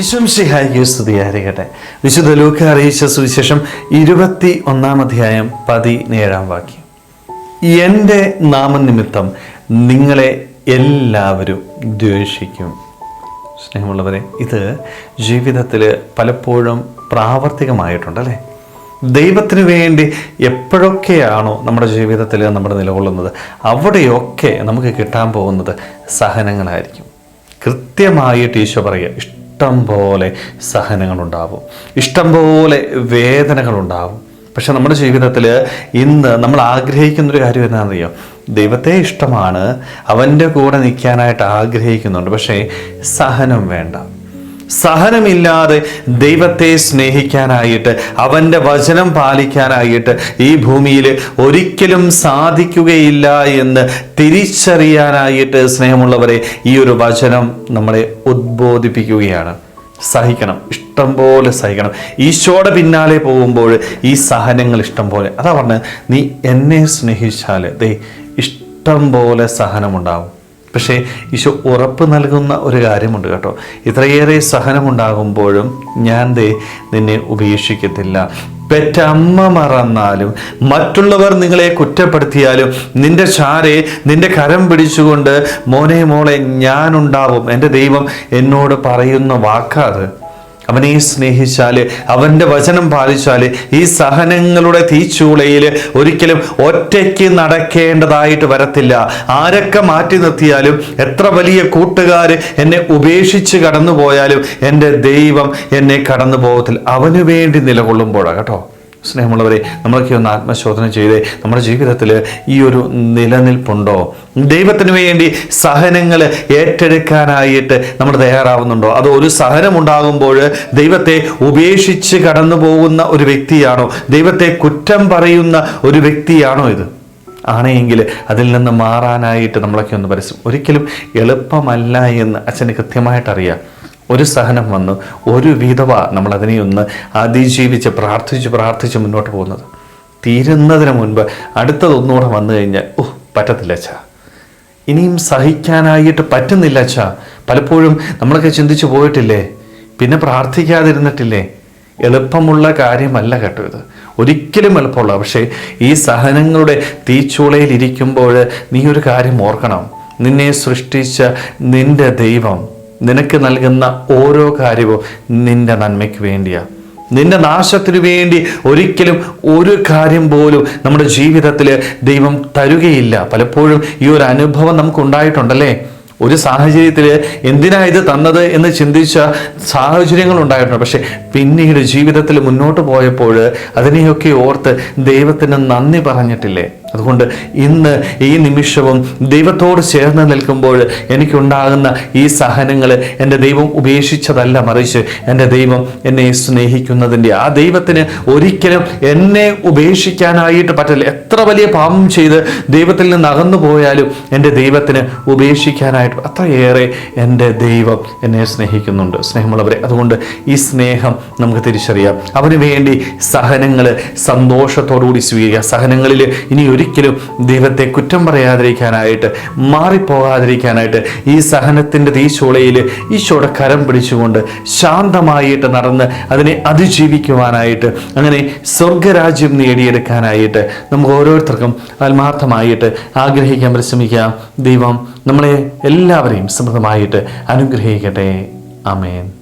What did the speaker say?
വിശ്വംസിഹായിക്ക് സ്തുതിയായിരിക്കട്ടെ. വിശുദ്ധ ലൂക്ക അറിയിച്ച സുവിശേഷം ഇരുപത്തി ഒന്നാം അധ്യായം പതിനേഴാം വാക്യം. എന്റെ നാമനിമിത്തം നിങ്ങളെ എല്ലാവരും ദ്വേഷിക്കും. സ്നേഹമുള്ളവരെ ഇത് ജീവിതത്തിൽ പലപ്പോഴും പ്രാവർത്തികമായിട്ടുണ്ട് അല്ലേ ദൈവത്തിന് വേണ്ടി എപ്പോഴൊക്കെയാണോ നമ്മുടെ ജീവിതത്തിൽ നമ്മൾ നിലകൊള്ളുന്നത് അവിടെയൊക്കെ നമുക്ക് കിട്ടാൻ പോകുന്നത് സഹനങ്ങളായിരിക്കും. കൃത്യമായിട്ട് ഈശോ പറയുക ഇഷ്ടം പോലെ സഹനങ്ങളുണ്ടാവും. ഇഷ്ടം പോലെ വേദനകളുണ്ടാവും. പക്ഷെ നമ്മുടെ ജീവിതത്തിൽ ഇന്ന് നമ്മൾ ആഗ്രഹിക്കുന്നൊരു കാര്യം എന്താണെന്നറിയോ? ദൈവത്തെ ഇഷ്ടമാണ്. അവന്റെ കൂടെ നിൽക്കാനായിട്ട് ആഗ്രഹിക്കുന്നുണ്ട്. പക്ഷേ സഹനം വേണ്ട. സഹനമില്ലാതെ ദൈവത്തെ സ്നേഹിക്കാനായിട്ട് അവന്റെ വചനം പാലിക്കാനായിട്ട് ഈ ഭൂമിയിൽ ഒരിക്കലും സാധിക്കുകയില്ല എന്ന് തിരിച്ചറിയാനായിട്ട് സ്നേഹമുള്ളവരെ ഈ ഒരു വചനം നമ്മളെ ഉദ്ബോധിപ്പിക്കുകയാണ്. സഹിക്കണം ഇഷ്ടം പോലെ സഹിക്കണം. ഈശോയുടെ പിന്നാലെ പോകുമ്പോൾ ഈ സഹനങ്ങൾ ഇഷ്ടം പോലെ. അതാ പറഞ്ഞത് നീ എന്നെ സ്നേഹിച്ചാൽ ദേ ഇഷ്ടം പോലെ സഹനമുണ്ടാവും. പക്ഷേ ഈശോ ഉറപ്പ് നൽകുന്ന ഒരു കാര്യമുണ്ട് കേട്ടോ. ഇത്രയേറെ സഹനമുണ്ടാകുമ്പോഴും ഞാൻ ദേ നിന്നെ ഉപേക്ഷിക്കത്തില്ല. പെറ്റമ്മ മറന്നാലും മറ്റുള്ളവർ നിങ്ങളെ കുറ്റപ്പെടുത്തിയാലും നിന്റെ ചാരെ നിന്റെ കരം പിടിച്ചുകൊണ്ട് മോനെ മോളെ ഞാനുണ്ടാവും. എന്റെ ദൈവം എന്നോട് പറയുന്ന വാക്കാത് അവനെ സ്നേഹിച്ചാൽ അവന്റെ വചനം പാലിച്ചാൽ ഈ സഹനങ്ങളുടെ തീച്ചൂളയിൽ ഒരിക്കലും ഒറ്റയ്ക്ക് നടക്കേണ്ടതായിട്ട് വരത്തില്ല. ആരൊക്കെ മാറ്റി നിർത്തിയാലും എത്ര വലിയ കൂട്ടുകാർ എന്നെ ഉപേക്ഷിച്ച് കടന്നു പോയാലും എന്റെ ദൈവം എന്നെ കടന്നു പോകത്തില്ല അവന് വേണ്ടി നിലകൊള്ളുമ്പോഴാണ് കേട്ടോ? സ്നേഹമുള്ളവരെ നമ്മളൊക്കെ ഒന്ന് ആത്മശോധന ചെയ്ത് നമ്മുടെ ജീവിതത്തിൽ ഈ ഒരു നിലനിൽപ്പുണ്ടോ? ദൈവത്തിന് വേണ്ടി സഹനങ്ങൾ ഏറ്റെടുക്കാനായിട്ട് നമ്മൾ തയ്യാറാവുന്നുണ്ടോ? അതോ ഒരു സഹനം ഉണ്ടാകുമ്പോൾ ദൈവത്തെ ഉപേക്ഷിച്ച് കടന്നു പോകുന്ന ഒരു വ്യക്തിയാണോ? ദൈവത്തെ കുറ്റം പറയുന്ന ഒരു വ്യക്തിയാണോ ഇത്? ആണെങ്കിൽ അതിൽ നിന്ന് മാറാനായിട്ട് നമ്മളൊക്കെ ഒന്ന് പരസ്യം ഒരിക്കലും എളുപ്പമല്ല എന്ന് അച്ഛന് കൃത്യമായിട്ട് അറിയാം ഒരു സഹനം വന്നു. ഒരു വിധവ നമ്മൾ അതിനെ ഒന്ന് അതിജീവിച്ച് പ്രാർത്ഥിച്ച് പ്രാർത്ഥിച്ച് മുന്നോട്ട് പോകുന്നത്. തീരുന്നതിന് മുൻപ് അടുത്തതൊന്നുകൂടെ വന്നു കഴിഞ്ഞാൽ ഓ പറ്റത്തില്ല അച്ഛാ. ഇനിയും സഹിക്കാനായിട്ട് പറ്റുന്നില്ല അച്ഛാ. പലപ്പോഴും നമ്മളൊക്കെ ചിന്തിച്ചു പോയിട്ടില്ലേ? പിന്നെ പ്രാർത്ഥിക്കാതിരുന്നിട്ടില്ലേ? എളുപ്പമുള്ള കാര്യമല്ല കേട്ടോ ഇത്. ഒരിക്കലും എളുപ്പമുള്ള പക്ഷേ ഈ സഹനങ്ങളുടെ തീച്ചൂളയിൽ ഇരിക്കുമ്പോൾ നീ ഒരു കാര്യം ഓർക്കണം. നിന്നെ സൃഷ്ടിച്ച നിന്റെ ദൈവം നിനക്ക് നൽകുന്ന ഓരോ കാര്യവും നിന്റെ നന്മയ്ക്ക് വേണ്ടിയാണ് നിന്റെ നാശത്തിനു വേണ്ടി ഒരിക്കലും ഒരു കാര്യം പോലും നമ്മുടെ ജീവിതത്തിൽ ദൈവം തരുകയില്ല. പലപ്പോഴും ഈ ഒരു അനുഭവം നമുക്ക് ഉണ്ടായിട്ടുണ്ടല്ലേ ഒരു സാഹചര്യത്തിൽ എന്തിനാ ഇത് തന്നത് എന്ന് ചിന്തിച്ച സാഹചര്യങ്ങൾ ഉണ്ടായിട്ടുണ്ട്. പക്ഷെ പിന്നീട് ജീവിതത്തിൽ മുന്നോട്ട് പോയപ്പോൾ അതിനെയൊക്കെ ഓർത്ത് ദൈവത്തിന് നന്ദി പറഞ്ഞിട്ടില്ലേ? അതുകൊണ്ട് ഇന്ന് ഈ നിമിഷവും ദൈവത്തോട് ചേർന്ന് നിൽക്കുമ്പോൾ എനിക്കുണ്ടാകുന്ന ഈ സഹനങ്ങൾ എന്റെ ദൈവം ഉപേക്ഷിച്ചതല്ല മറിച്ച് എന്റെ ദൈവം എന്നെ സ്നേഹിക്കുന്നതിന്റെ ആ ദൈവത്തിന് ഒരിക്കലും എന്നെ ഉപേക്ഷിക്കാനായിട്ട് പറ്റില്ല. എത്ര വലിയ പാപം ചെയ്ത് ദൈവത്തിൽ നിന്ന് അകന്നു പോയാലും എന്റെ ദൈവത്തിന് ഉപേക്ഷിക്കാനായിട്ട് അത്രയേറെ എന്റെ ദൈവം എന്നെ സ്നേഹിക്കുന്നുണ്ട്. സ്നേഹമുള്ളവരെ അതുകൊണ്ട് ഈ സ്നേഹം നമുക്ക് തിരിച്ചറിയാം. അവന് വേണ്ടി സഹനങ്ങൾ സന്തോഷത്തോടുകൂടി സ്വീകരിക്കുക സഹനങ്ങളിൽ ഇനി ഒരിക്കലും ദൈവത്തെ കുറ്റം പറയാതിരിക്കാനായിട്ട് മാറിപ്പോകാതിരിക്കാനായിട്ട് ഈ സഹനത്തിന്റെ തീശോളയിൽ ഈശോയുടെ കരം പിടിച്ചുകൊണ്ട് ശാന്തമായിട്ട് നടന്ന് അതിനെ അതിജീവിക്കുവാനായിട്ട് അങ്ങനെ സ്വർഗരാജ്യം നേടിയെടുക്കാനായിട്ട് നമുക്ക് ഓരോരുത്തർക്കും ആത്മാർത്ഥമായിട്ട് ആഗ്രഹിക്കാൻ പരിശ്രമിക്കാം ദൈവം നമ്മളെ എല്ലാവരെയും സമൃദ്ധമായിട്ട് അനുഗ്രഹിക്കട്ടെ. ആമേൻ.